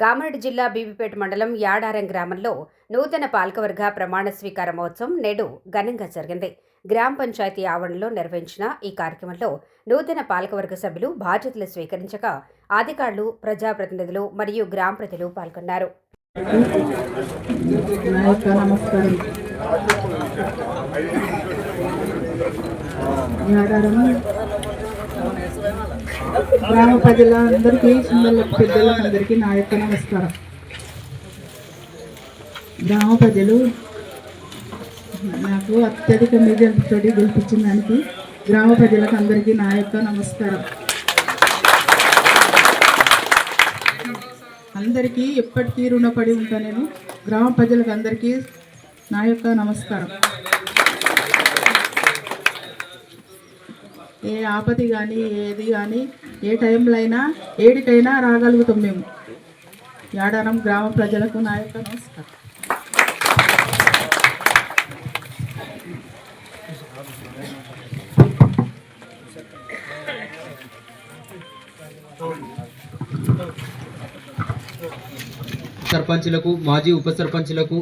కామారెడ్డి జిల్లా బీబీపేట మండలం యాడారం గ్రామంలో నూతన పాలకవర్గ ప్రమాణ స్వీకార మహోత్సవం నేడు ఘనంగా జరిగింది. గ్రామ పంచాయతీ ఆవరణలో నిర్వహించిన ఈ కార్యక్రమంలో నూతన పాలకవర్గ సభ్యులు బాధ్యతలు స్వీకరించగా అధికారులు ప్రజాప్రతినిధులు మరియు గ్రామ ప్రజలు పాల్గొన్నారు. నమస్కారం. గ్రామ ప్రజలందరికీ చిన్న పెద్దలందరికీ నా యొక్క నమస్కారం. గ్రామ ప్రజలు నాకు అత్యధిక మెజార్టీతో గెలిపించిన దానికి గ్రామ ప్రజలకు అందరికీ నా యొక్క నమస్కారం. అందరికీ ఎప్పటికీ రుణపడి ఉంటా నేను. గ్రామ ప్రజలకు అందరికీ నా యొక్క నమస్కారం. ఏ ఆపది కానీ ఏది కానీ ఏ టైంలో అయినా ఏడికైనా రాగలుగుతాం మేము. యాడారం గ్రామ ప్రజలకు నా యొక్క నమస్కారం. సర్పంచులకు మాజీ ఉప సర్పంచులకు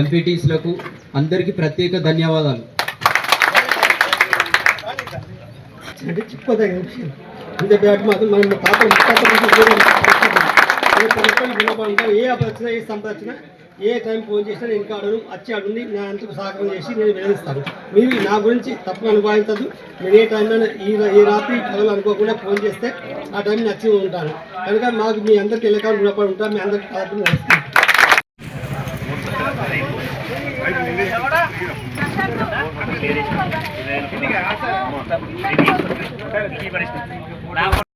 ఎంపీటీస్లకు అందరికీ ప్రత్యేక ధన్యవాదాలు. అంటే చెప్పదగిన విషయం అంతే బ్యాట్ మాత్రం మనం తాత ముత్తాత ఏ ఏ ఆపద వచ్చినా ఏ సంపద వచ్చినా ఏ టైం ఫోన్ చేసినా నేను కాడను వచ్చి అడుండి నా అంతకు సహకారం చేసి నేను వివరిస్తాను మీరు నా గురించి తప్పు అనుభవించదు నేను ఏ టైంలో ఈ ఈ రాత్రి పగలు అనుకోకుండా ఫోన్ చేస్తే ఆ టైం నచ్చి ఉంటాను. కనుక మాకు మీ అందరికి వెళ్ళకాలు గుణపడి ఉంటాను మీ అందరికి కాదు ¡Vamos!